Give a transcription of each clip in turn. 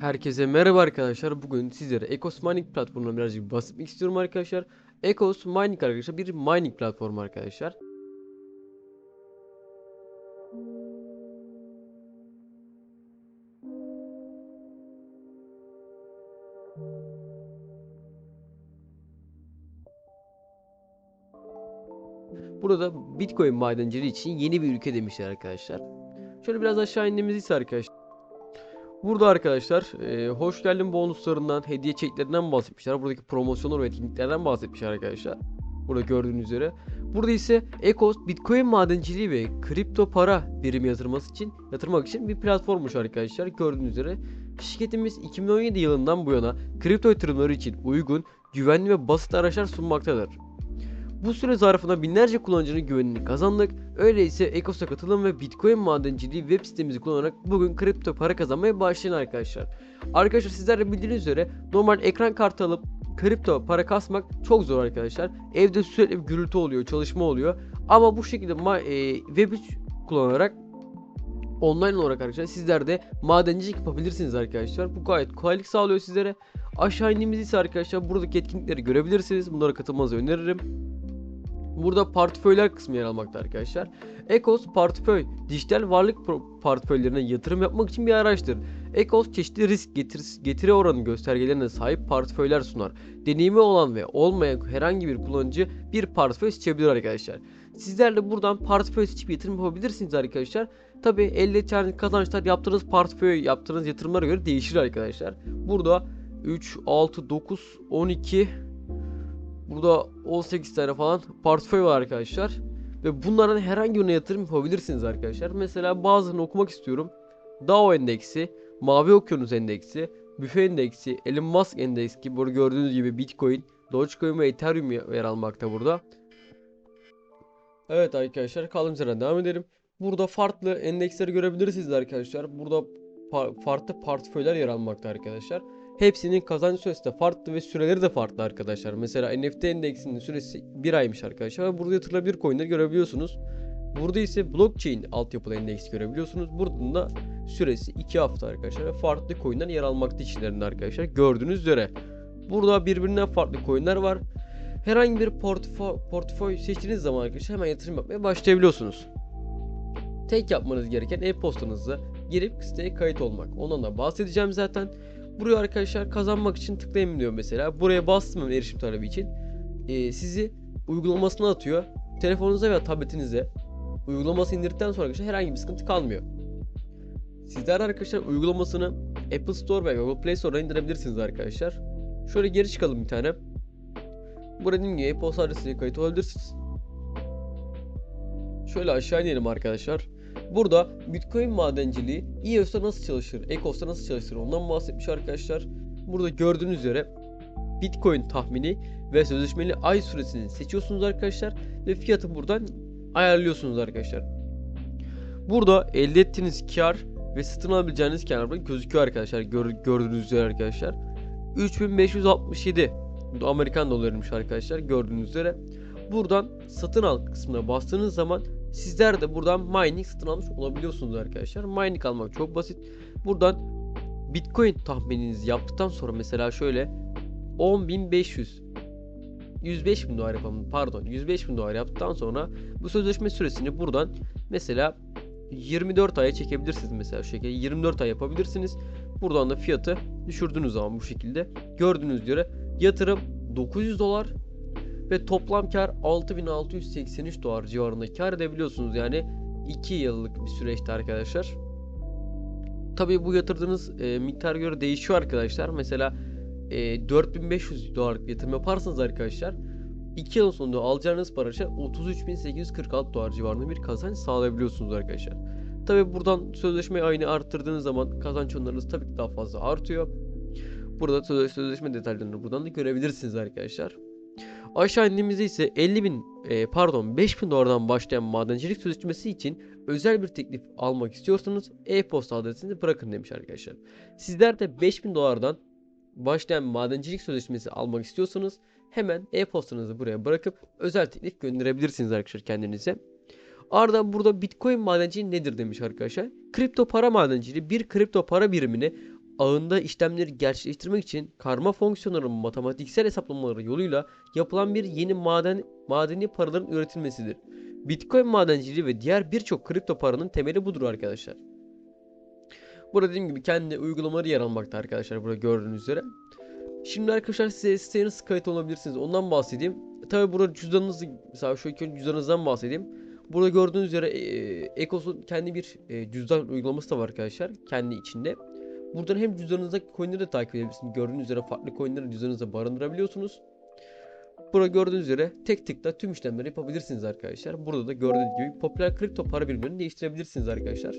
Herkese merhaba arkadaşlar. Bugün sizlere Ecos Mining platformundan birazcık bahsetmek istiyorum arkadaşlar. Ecos Mining arkadaşlar bir mining platformu arkadaşlar. Burada Bitcoin madenciliği için yeni bir ülke demişler arkadaşlar. Şöyle biraz aşağı indiğimiz ise arkadaşlar. Burada arkadaşlar e, hoş geldin bonuslarından, hediye çeklerinden bahsetmişler. Buradaki promosyonlar ve etkinliklerden bahsetmişler arkadaşlar. Burada gördüğünüz üzere. Burada ise Ecos Bitcoin madenciliği ve kripto para birimi yatırması için yatırmak için bir platformmuş arkadaşlar. Gördüğünüz üzere şirketimiz 2017 yılından bu yana kripto yatırımları için uygun, güvenli ve basit araçlar sunmaktadır. Bu süre zarfında binlerce kullanıcının güvenini kazandık. Öyleyse Ecos'a katılın ve Bitcoin madenciliği web sitemizi kullanarak bugün kripto para kazanmaya başlayın arkadaşlar. Arkadaşlar sizler de bildiğiniz üzere normal ekran kartı alıp kripto para kasmak çok zor arkadaşlar. Evde sürekli bir gürültü oluyor, çalışma oluyor. Ama bu şekilde e, Web3 kullanarak online olarak arkadaşlar sizler de madencilik yapabilirsiniz arkadaşlar. Bu gayet kolaylık sağlıyor sizlere. Aşağı indiğimiz ise arkadaşlar buradaki etkinlikleri görebilirsiniz. Bunlara katılmanızı öneririm. Burada portföyler kısmı yer almakta arkadaşlar. Ecos portföy, dijital varlık portföylerine yatırım yapmak için bir araçtır. Ecos çeşitli risk getir- getiri oranı göstergelerine sahip portföyler sunar. Deneyimi olan ve olmayan herhangi bir kullanıcı bir portföy seçebilir arkadaşlar. Sizler de buradan portföy seçip yatırım yapabilirsiniz arkadaşlar. Tabi elde edeceğiniz kazançlar yaptığınız portföy, yaptığınız yatırımlara göre değişir arkadaşlar. Burada 3, 6, 9, 12, Burada 18 tane falan portföy var arkadaşlar. Ve bunların herhangi birine yatırım yapabilirsiniz arkadaşlar. Mesela bazılarını okumak istiyorum. Dow endeksi, Mavi Okyanus endeksi, Büfe endeksi, Elon Musk endeksi ki burada gördüğünüz gibi Bitcoin, Dogecoin ve Ethereum yer almakta burada. Evet arkadaşlar kaldığımız yerden devam edelim. Burada farklı endeksleri görebilirsiniz arkadaşlar. Burada pa- farklı portföyler yer almakta arkadaşlar. Hepsinin kazanç süresi de farklı ve süreleri de farklı arkadaşlar. Mesela NFT endeksinin süresi 1 aymış arkadaşlar. Burada yatırılabilir coinleri görebiliyorsunuz. Burada ise blockchain altyapılı endeks görebiliyorsunuz. Burada da süresi 2 hafta arkadaşlar. Farklı coinler yer almakta içlerinde arkadaşlar. Gördüğünüz üzere. Burada birbirinden farklı coinler var. Herhangi bir portföy, portföy seçtiğiniz zaman arkadaşlar hemen yatırım yapmaya başlayabiliyorsunuz. Tek yapmanız gereken e-postanızı girip siteye kayıt olmak. Ondan da bahsedeceğim zaten. Buraya arkadaşlar kazanmak için tıklayın diyor mesela. Buraya bastım erişim talebi için. Ee, sizi uygulamasına atıyor. Telefonunuza veya tabletinize uygulaması indirdikten sonra arkadaşlar herhangi bir sıkıntı kalmıyor. Sizler arkadaşlar uygulamasını Apple Store ve Google Play Store'dan indirebilirsiniz arkadaşlar. Şöyle geri çıkalım bir tane. Burada dediğim gibi e-posta adresine kayıt olabilirsiniz. Şöyle aşağı inelim arkadaşlar. Burada Bitcoin madenciliği EOS'ta nasıl çalışır, Ecos'ta nasıl çalışır ondan bahsetmiş arkadaşlar. Burada gördüğünüz üzere Bitcoin tahmini ve sözleşmeli ay süresini seçiyorsunuz arkadaşlar ve fiyatı buradan ayarlıyorsunuz arkadaşlar. Burada elde ettiğiniz kar ve satın alabileceğiniz kar gözüküyor arkadaşlar. Gör, gördüğünüz üzere arkadaşlar. 3567 bu da Amerikan dolarıymış arkadaşlar gördüğünüz üzere. Buradan satın al kısmına bastığınız zaman Sizler de buradan mining satın almış olabiliyorsunuz arkadaşlar. Mining almak çok basit. Buradan Bitcoin tahmininizi yaptıktan sonra mesela şöyle 10.500 105 bin dolar yapalım pardon 105 bin dolar yaptıktan sonra bu sözleşme süresini buradan mesela 24 aya çekebilirsiniz mesela şu şekilde 24 ay yapabilirsiniz. Buradan da fiyatı düşürdüğünüz zaman bu şekilde gördüğünüz üzere yatırım 900 dolar ve toplam kar 6683 dolar civarında kar edebiliyorsunuz. Yani 2 yıllık bir süreçte arkadaşlar. Tabii bu yatırdığınız e, miktar göre değişiyor arkadaşlar. Mesela e, 4500 dolarlık yatırım yaparsanız arkadaşlar 2 yıl sonunda alacağınız para 33.846 dolar civarında bir kazanç sağlayabiliyorsunuz arkadaşlar. Tabii buradan sözleşme ayını arttırdığınız zaman kazanç oranlarınız tabii ki daha fazla artıyor. Burada söz- sözleşme detaylarını buradan da görebilirsiniz arkadaşlar. Aşağı indiğimizde ise 50 bin e, pardon 5000 dolardan başlayan madencilik sözleşmesi için özel bir teklif almak istiyorsanız e-posta adresini bırakın demiş arkadaşlar. Sizler de 5000 dolardan başlayan madencilik sözleşmesi almak istiyorsanız hemen e-postanızı buraya bırakıp özel teklif gönderebilirsiniz arkadaşlar kendinize. Ardından burada Bitcoin madenciliği nedir demiş arkadaşlar. Kripto para madenciliği bir kripto para birimini ağında işlemleri gerçekleştirmek için karma fonksiyonların matematiksel hesaplamaları yoluyla yapılan bir yeni maden madeni paraların üretilmesidir. Bitcoin madenciliği ve diğer birçok kripto paranın temeli budur arkadaşlar. Burada dediğim gibi kendi uygulamaları yer almakta arkadaşlar burada gördüğünüz üzere. Şimdi arkadaşlar size siteye nasıl kayıt olabilirsiniz ondan bahsedeyim. Tabi burada cüzdanınızı mesela şu önce cüzdanınızdan bahsedeyim. Burada gördüğünüz üzere e, Ecos'un kendi bir e, cüzdan uygulaması da var arkadaşlar kendi içinde. Buradan hem cüzdanınızdaki coinleri de takip edebilirsiniz. Gördüğünüz üzere farklı coinleri cüzdanınızda barındırabiliyorsunuz. Burada gördüğünüz üzere tek tıkla tüm işlemleri yapabilirsiniz arkadaşlar. Burada da gördüğünüz gibi popüler kripto para birimlerini değiştirebilirsiniz arkadaşlar.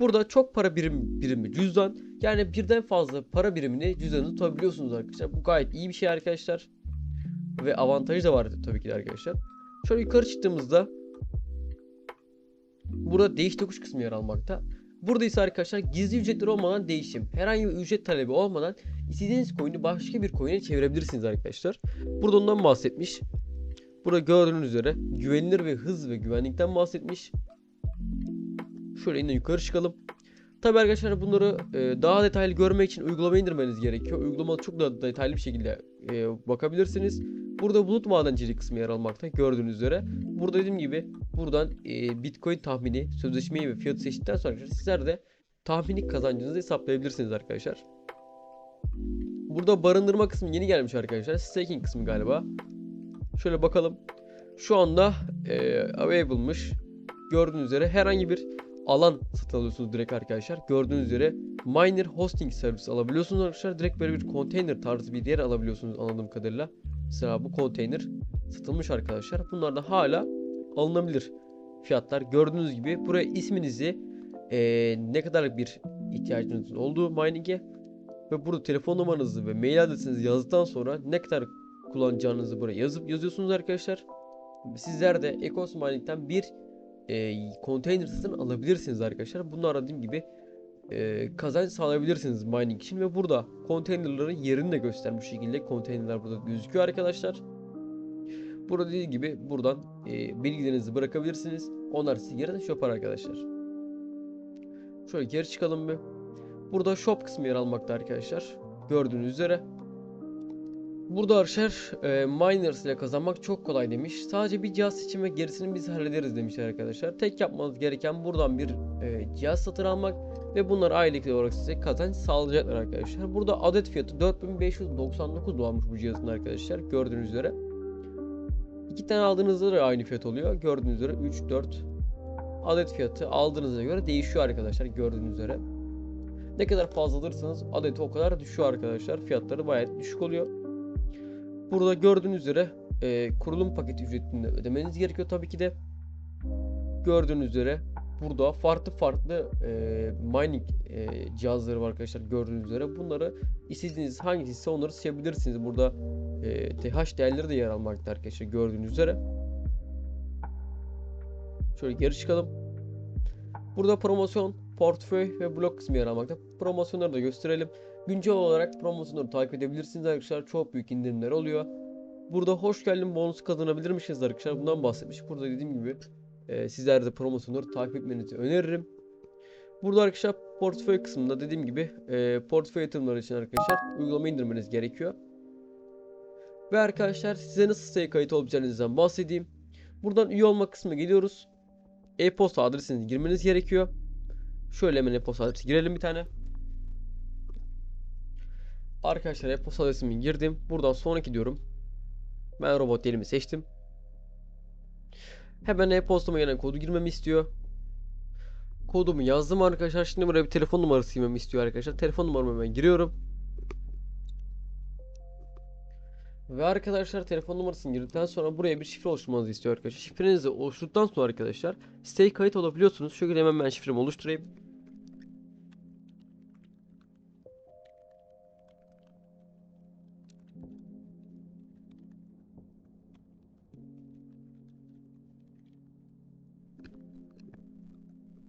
Burada çok para birim birimi cüzdan yani birden fazla para birimini cüzdanınızda tutabiliyorsunuz arkadaşlar. Bu gayet iyi bir şey arkadaşlar. Ve avantajı da var tabii ki de arkadaşlar. Şöyle yukarı çıktığımızda burada değiş tokuş kısmı yer almakta. Burada ise arkadaşlar gizli ücretler olmadan değişim. Herhangi bir ücret talebi olmadan istediğiniz coin'i başka bir coin'e çevirebilirsiniz arkadaşlar. Burada ondan bahsetmiş. Burada gördüğünüz üzere güvenilir ve hız ve güvenlikten bahsetmiş. Şöyle yine yukarı çıkalım. Tabi arkadaşlar bunları e, daha detaylı görmek için uygulama indirmeniz gerekiyor. Uygulamada çok daha detaylı bir şekilde e, bakabilirsiniz. Burada bulut madenciliği kısmı yer almakta gördüğünüz üzere. Burada dediğim gibi buradan e, Bitcoin tahmini, sözleşmeyi ve fiyatı seçtikten sonra sizler de tahmini kazancınızı hesaplayabilirsiniz arkadaşlar. Burada barındırma kısmı yeni gelmiş arkadaşlar. Staking kısmı galiba. Şöyle bakalım. Şu anda e, available'mış. Gördüğünüz üzere herhangi bir alan satın alıyorsunuz direkt arkadaşlar. Gördüğünüz üzere miner hosting servisi alabiliyorsunuz arkadaşlar. Direkt böyle bir container tarzı bir yer alabiliyorsunuz anladığım kadarıyla. Mesela bu container satılmış arkadaşlar. Bunlar da hala alınabilir fiyatlar. Gördüğünüz gibi buraya isminizi eee, ne kadar bir ihtiyacınız olduğu mining'e ve burada telefon numaranızı ve mail adresinizi yazdıktan sonra ne kadar kullanacağınızı buraya yazıp yazıyorsunuz arkadaşlar. Sizler de Ecos Mining'den bir e, konteyner satın alabilirsiniz arkadaşlar. Bunu aradığım gibi e, kazanç sağlayabilirsiniz mining için ve burada konteynerların yerini de göstermiş şekilde konteynerler burada gözüküyor arkadaşlar. Burada dediğim gibi buradan e, bilgilerinizi bırakabilirsiniz. Onlar size yerine yapar arkadaşlar. Şöyle geri çıkalım bir. Burada shop kısmı yer almakta arkadaşlar. Gördüğünüz üzere. Burada arkadaşlar e, miners ile kazanmak çok kolay demiş. Sadece bir cihaz seçimi ve gerisini biz hallederiz demişler arkadaşlar. Tek yapmanız gereken buradan bir e, cihaz satın almak ve bunlar aylık olarak size kazanç sağlayacaklar arkadaşlar. Burada adet fiyatı 4599 dolarmış bu cihazın arkadaşlar. Gördüğünüz üzere. İki tane aldığınızda da aynı fiyat oluyor. Gördüğünüz üzere 3 4 adet fiyatı aldığınıza göre değişiyor arkadaşlar gördüğünüz üzere. Ne kadar fazla alırsanız adeti o kadar düşüyor arkadaşlar. Fiyatları bayağı düşük oluyor. Burada gördüğünüz üzere e, kurulum paketi ücretini de ödemeniz gerekiyor tabii ki de. Gördüğünüz üzere burada farklı farklı e, mining e, cihazları var arkadaşlar gördüğünüz üzere. Bunları istediğiniz hangisi ise onları seçebilirsiniz. Burada e, TH değerleri de yer almakta arkadaşlar gördüğünüz üzere. Şöyle geri çıkalım. Burada promosyon, portföy ve blok kısmı yer almakta. Promosyonları da gösterelim. Güncel olarak promosyonları takip edebilirsiniz arkadaşlar. Çok büyük indirimler oluyor. Burada hoş geldin bonusu kazanabilirmişiz arkadaşlar. Bundan bahsetmiş. Burada dediğim gibi e, sizler de promosyonları takip etmenizi öneririm. Burada arkadaşlar portföy kısmında dediğim gibi e, portföy yatırımları için arkadaşlar uygulama indirmeniz gerekiyor. Ve arkadaşlar size nasıl siteye kayıt olabileceğinizden bahsedeyim. Buradan üye olma kısmına geliyoruz. E-posta adresinizi girmeniz gerekiyor. Şöyle hemen e-posta adresi girelim bir tane. Arkadaşlar e-posta adresimi girdim. Buradan sonraki diyorum. Ben robot dilimi seçtim. Hemen e-postama gelen kodu girmemi istiyor. Kodumu yazdım arkadaşlar. Şimdi buraya bir telefon numarası girmemi istiyor arkadaşlar. Telefon numaramı hemen giriyorum. Ve arkadaşlar telefon numarasını girdikten sonra buraya bir şifre oluşturmanızı istiyor arkadaşlar. Şifrenizi oluşturduktan sonra arkadaşlar siteye kayıt olabiliyorsunuz. Şöyle hemen ben şifremi oluşturayım.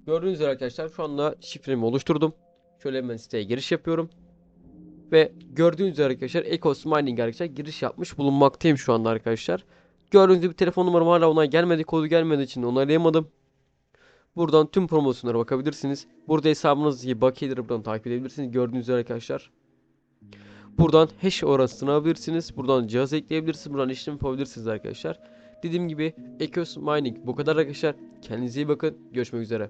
Gördüğünüz üzere arkadaşlar şu anda şifremi oluşturdum. Şöyle hemen siteye giriş yapıyorum. Ve gördüğünüz üzere arkadaşlar Ecos Mining arkadaşlar giriş yapmış bulunmaktayım şu anda arkadaşlar. Gördüğünüz gibi telefon numaram hala onay gelmedi. Kodu gelmediği için onaylayamadım. Buradan tüm promosyonlara bakabilirsiniz. Burada hesabınızdaki bakiyeleri buradan takip edebilirsiniz. Gördüğünüz üzere arkadaşlar. Buradan hash oranı sınayabilirsiniz. Buradan cihaz ekleyebilirsiniz. Buradan işlem yapabilirsiniz arkadaşlar. Dediğim gibi Ecos Mining bu kadar arkadaşlar. Kendinize iyi bakın. Görüşmek üzere.